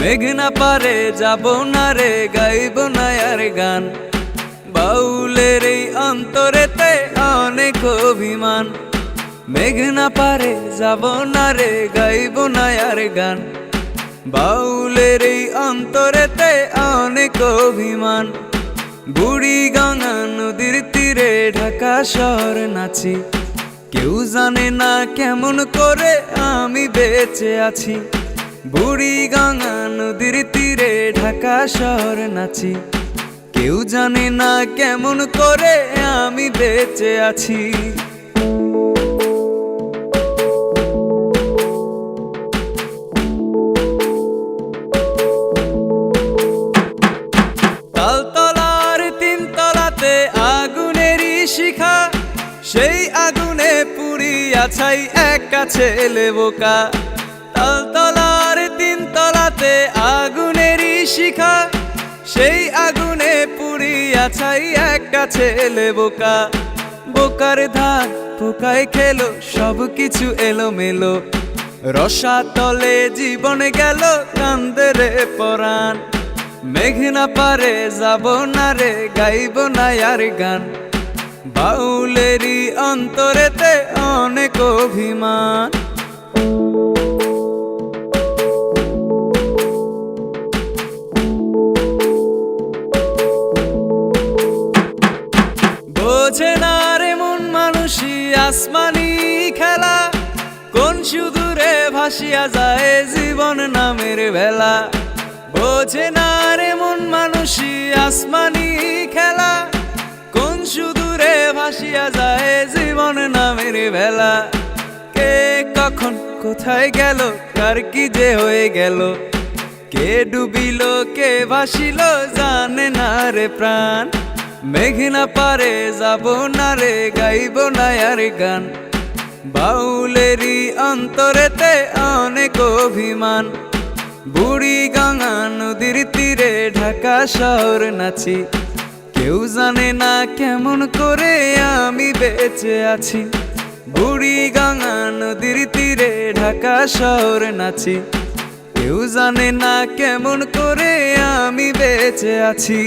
মেঘনা পারে, যাব না রে, গাইব না আর গান। বাউলের এই অন্তরেতে অনেক অভিমান। মেঘনা পারে, যাব না রে, গাইব না আর গান। বাউলের এই অন্তরেতে অনেক অভিমান। বুড়ি গঙ্গা নদীর তীরে ঢাকা শহর নাচি। কেউ জানে না কেমন করে আমি বেঁচে আছি। বুড়ি গঙ্গা নদীর তীরে ঢাকা শহর নাচি। কেউ জানে না কেমন করে আমি বেঁচে আছি। তালতলার তিনতলাতে আগুনেরই শিখা। সেই আগুনে পুড়িয়া ছাই একা ছেলে বোকা। তালতলার তিনতলাতে আগুনেরই শিখা, সেই আগুনে পুড়িয়া ছাই একা ছেলে বোকা। বোকার ধান পোকায় খেলো, সব কিছু এলো মেলো রসা তলে জীবন গেল, কান্দে রে পরাণ। মেঘনা পারে, যাব না রে, গাইব না আর গান। বাউলেরই অন্তরেতে অনেক অভিমান। বোঝে না রে মন মানুষই আসমানি খেলা। কোন সুদূরে ভাসিয়া যায় জীবন নামের বেলা? বোঝে না রে মন মানুষই আসমানি খেলা। কোন সুদূরে ভাসিয়া যায় জীবন নামের বেলা? কে কখন কোথায় গেল, কার কি যে হয়ে গেল? কে ডুবিল, কে ভাসিল, জানে না রে প্রাণ। মেঘনা পারে, যাব না রে, গাইব না আর গান। বাউলেরই অন্তরেতে অনেক অভিমান। বুড়ি গঙ্গা নদীর তীরে ঢাকা শহর নাচি। কেউ জানে না কেমন করে আমি বেঁচে আছি। বুড়ি গঙ্গা নদীর তীরে ঢাকা শহর নাচি। কেউ জানে না কেমন করে আমি বেঁচে আছি।